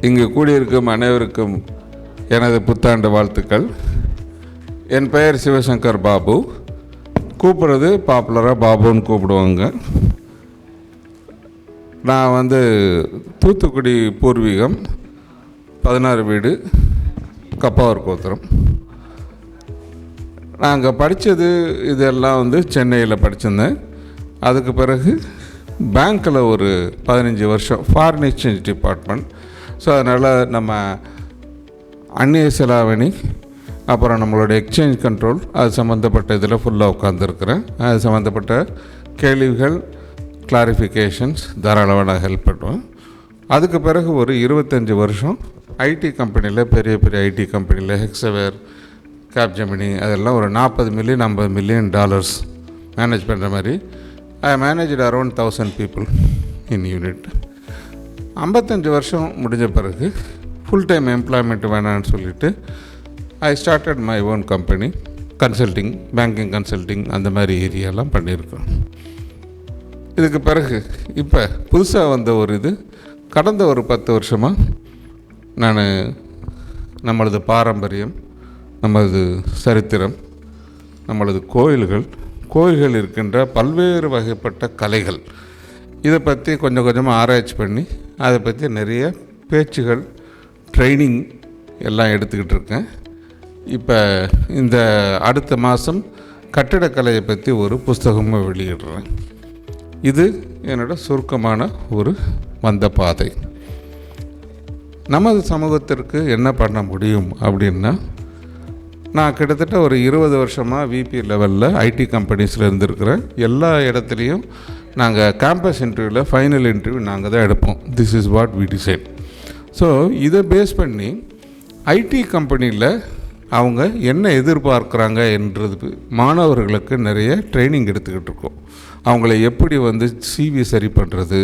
இங்கு கூடியிருக்கும் அனைவருக்கும் எனது புத்தாண்டு வாழ்த்துக்கள். என் பெயர் சிவசங்கர் பாபு. கூப்பிட்றது பாப்புலராக பாபுன்னு கூப்பிடுவாங்க. நான் வந்து தூத்துக்குடி பூர்வீகம் பதினாறு வீடு கப்பாவர் கோத்திரம். நாங்கள் படித்தது இதெல்லாம் வந்து சென்னையில் படிச்சிருந்தேன். அதுக்கு பிறகு பேங்க்கில் ஒரு பதினஞ்சு வருஷம் ஃபாரின் எக்ஸ்சேஞ்ச் டிபார்ட்மெண்ட் ஸோ அதனால் நம்ம அந்நிய செலாவணி அப்புறம் நம்மளோட எக்ஸ்சேஞ்ச் கண்ட்ரோல் அது சம்மந்தப்பட்ட இதில் ஃபுல்லாக உட்காந்துருக்குறேன் அது சம்மந்தப்பட்ட கேள்விகள் கிளாரிஃபிகேஷன்ஸ் தாராளமாக நான் ஹெல்ப் பண்ணுவேன். அதுக்கு பிறகு ஒரு இருபத்தஞ்சி வருஷம் ஐடி கம்பெனியில் பெரிய பெரிய ஐடி கம்பெனியில் ஹெக்ஸவேர் கேப்ஜெமினி அதெல்லாம் ஒரு நாற்பது மில்லியன் ஐம்பது மில்லியன் டாலர்ஸ் மேனேஜ் பண்ணுற மாதிரி. I manage around thousand people in unit ஐம்பத்தஞ்சு வருஷம் முடிஞ்ச பிறகு ஃபுல் டைம் எம்ப்ளாய்மெண்ட் வேணான்னு சொல்லிட்டு I started my own company consulting banking consulting அந்த மாதிரி ஏரியாலாம் பண்ணியிருக்கோம். இதுக்கு பிறகு இப்போ புதுசாக வந்த ஒரு இது கடந்த ஒரு பத்து வருஷமாக நான் நம்மளது பாரம்பரியம் நமது சரித்திரம் நம்மளது கோயில்கள் கோயில்கள் இருக்கின்ற பல்வேறு வகைப்பட்ட கலைகள் இதை பற்றி கொஞ்சம் கொஞ்சமாக ஆராய்ச்சி பண்ணி அதை பற்றி நிறைய பேச்சுகள் ட்ரைனிங் எல்லாம் எடுத்துக்கிட்டு இருக்கேன். இப்போ இந்த அடுத்த மாதம் கட்டிடக்கலையை பற்றி ஒரு புஸ்தகமாக வெளியிடுறேன். இது என்னோட சுருக்கமான ஒரு வந்த பாதை. நமது சமூகத்திற்கு என்ன பண்ண முடியும் அப்படின்னா நான் கிட்டத்தட்ட ஒரு இருபது வருஷமாக விபி லெவலில் ஐடி கம்பெனிஸில் இருந்திருக்கிறேன். எல்லா இடத்துலையும் நாங்கள் கேம்பஸ் இன்டர்வியூவில் ஃபைனல் இன்டர்வியூ நாங்கள் தான் எடுப்போம். This is what we decide so இதை பேஸ் பண்ணி ஐடி கம்பெனியில் அவங்க என்ன எதிர்பார்க்குறாங்க என்றது மாணவர்களுக்கு நிறைய ட்ரைனிங் எடுத்துக்கிட்டு இருக்கோம். அவங்கள எப்படி வந்து சிவி சரி பண்ணுறது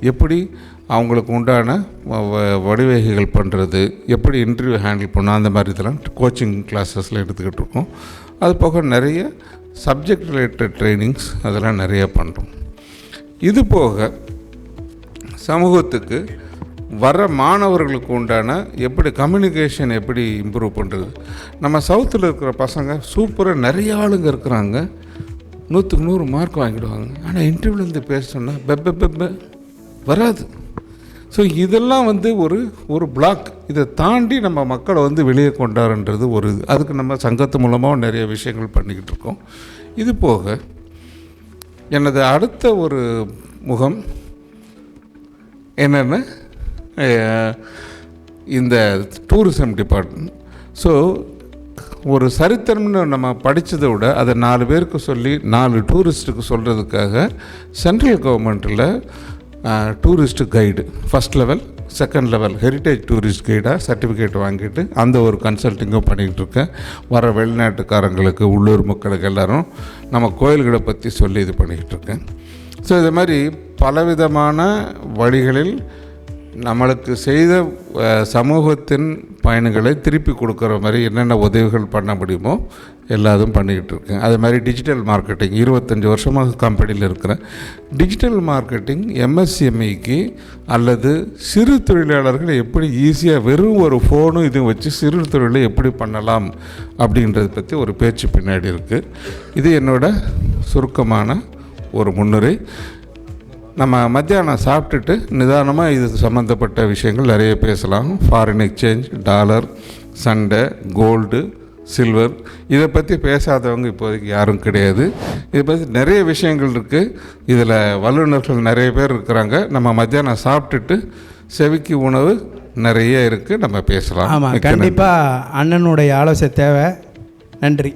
எப்படி அவங்களுக்கு உண்டான வ- வடிவகைகள் பண்ணுறது எப்படி இன்டர்வியூ ஹேண்டில் பண்ணணும் அந்த மாதிரி இதெல்லாம் கோச்சிங் கிளாஸஸில் எடுத்துக்கிட்டு இருக்கோம். அது போக நிறைய சப்ஜெக்ட் ரிலேட்டட் ட்ரைனிங்ஸ் அதெல்லாம் நிறைய பண்ணுறோம் இது போக சமூகத்துக்கு வர மாணவர்களுக்கு உண்டான எப்படி கம்யூனிகேஷன் எப்படி இம்ப்ரூவ் பண்ணுறது நம்ம சவுத்தில் இருக்கிற பசங்க சூப்பராக நிறைய ஆளுங்க இருக்கிறாங்க. நூற்றுக்கு நூறு மார்க் வாங்கிடுவாங்க. ஆனால் இன்டர்வியூலேருந்து பேச சொன்னால் பெப்ப பெப்ப வராது. ஸோ இதெல்லாம் வந்து ஒரு ஒரு பிளாக் இதை தாண்டி நம்ம மக்களை வந்து வெளியே கொண்டாருன்றது ஒரு இது அதுக்கு நம்ம சங்கத்து மூலமாக நிறைய விஷயங்கள் பண்ணிக்கிட்டு இருக்கோம். இது போக எனது அடுத்த ஒரு முகம் என்னென்னா இந்த டூரிசம் டிபார்ட்மெண்ட் ஸோ ஒரு சரித்திரம்னு நம்ம படித்ததை விட அதை நாலு பேருக்கு சொல்லி நாலு டூரிஸ்ட்டுக்கு சொல்கிறதுக்காக சென்ட்ரல் கவர்மெண்ட்டில் tourist guide first level second level heritage tourist கைடாக certificate வாங்கிட்டு அந்த ஒரு கன்சல்ட்டிங்கும் பண்ணிக்கிட்டு இருக்கேன் வர வெளிநாட்டுக்காரங்களுக்கு உள்ளூர் மக்களுக்கு எல்லோரும் நம்ம கோயில்களை பற்றி சொல்லி இது பண்ணிக்கிட்டு இருக்கேன் ஸோ இது மாதிரி பலவிதமான வழிகளில் நம்மளுக்கு செய்த சமூகத்தின் பயன்களை திருப்பி கொடுக்குற மாதிரி என்னென்ன உதவிகள் பண்ண முடியுமோ எல்லாதும் பண்ணிக்கிட்டு இருக்கேன். அது மாதிரி டிஜிட்டல் மார்க்கெட்டிங் இருபத்தஞ்சி வருஷமாக கம்பெனியில் இருக்கிறேன். டிஜிட்டல் மார்க்கெட்டிங் எம்எஸ்எம்இக்கு அல்லது சிறு தொழிலாளர்கள் எப்படி ஈஸியாக வெறும் ஒரு ஃபோனும் இதுவும் வச்சு சிறு தொழிலை எப்படி பண்ணலாம் அப்படின்றத பற்றி ஒரு பேச்சு பின்னாடி இருக்குது இது என்னோட சுருக்கமான ஒரு முன்னுரை. நம்ம மத்தியானம் சாப்பிட்டுட்டு நிதானமாக இது சம்மந்தப்பட்ட விஷயங்கள் நிறைய பேசலாம். ஃபாரின் எக்ஸ்சேஞ்ச் டாலர் சண்டை கோல்டு சில்வர் இதை பற்றி பேசாதவங்க இப்போதைக்கு யாரும் கிடையாது. இதை பற்றி நிறைய விஷயங்கள் இருக்குது இதில் வல்லுநர்கள் நிறைய பேர் இருக்கிறாங்க. நம்ம மத்தியானம் சாப்பிட்டுட்டு செவிக்கு உணவு நிறைய இருக்குது நம்ம பேசலாம். ஆமாம். கண்டிப்பாக அண்ணனுடைய ஆலோசனை தேவை. நன்றி.